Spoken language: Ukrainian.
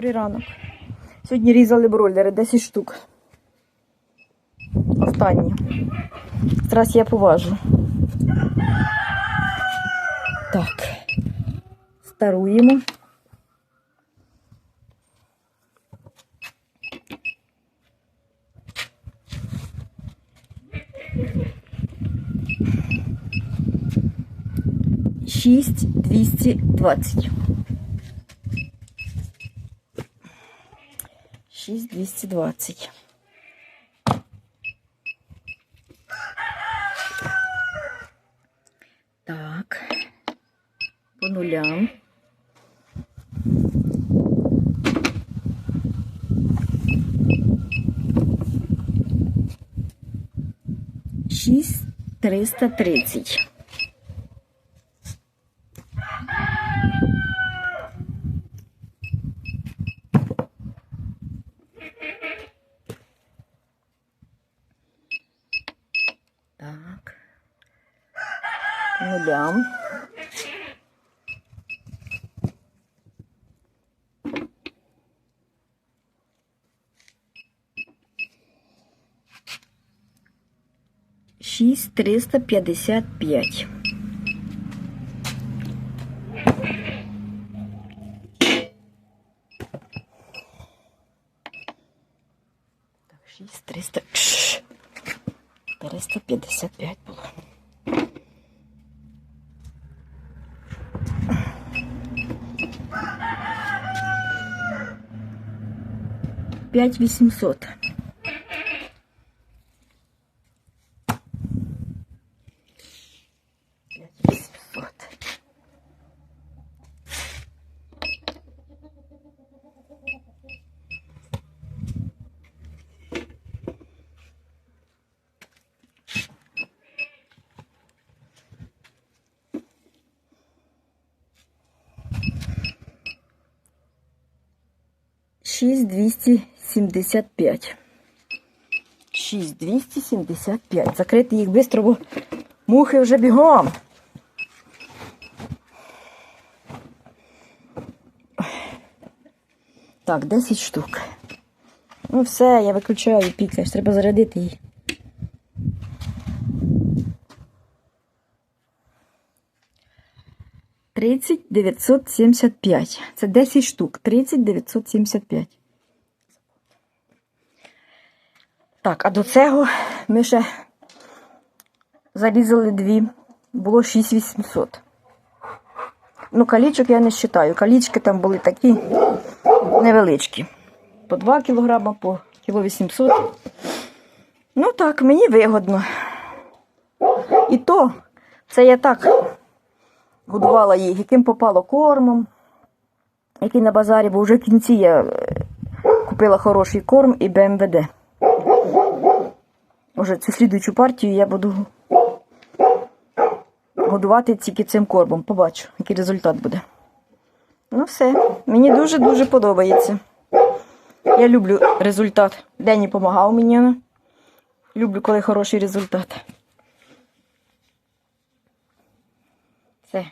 Добрий ранок. Сьогодні різали бройлери 10 штук. Останні. Зараз я поважу. Так. Старуємо. Шість двісті двадцять. 6220. Так. По нулям. Шість триста тридцять. нулям. Шість триста п'ятдесят п'ять. Так, шість триста. Кш. 355 було. П'ять вісімсот. пять восемьсот. шесть двести 275. 6, 275. Закрити їх швидко, бо мухи вже бігом. Так, 10 штук. Ну все, я виключаю піка, треба зарядити її. Тридцять дев'ятсот сімдесят п'ять. Це 10 штук. Тридцять дев'ятсот сімдесят п'ять. Так, а до цього ми ще зарізали дві. Було 6800. Ну, калічок я не вважаю. Калічки там були такі невеличкі. По 2 кілограма, по кіло 800. Ну так, мені вигодно. І то, це я так годувала їх, яким попало кормом, який на базарі, бо вже в кінці я е, купила хороший корм і БМВД. Уже цю слідуючу партію я буду годувати тільки цим кормом. Побачу, який результат буде. Ну все, мені дуже-дуже подобається. Я люблю результат. Дені допомагав мені. Люблю, коли хороший результат. Все,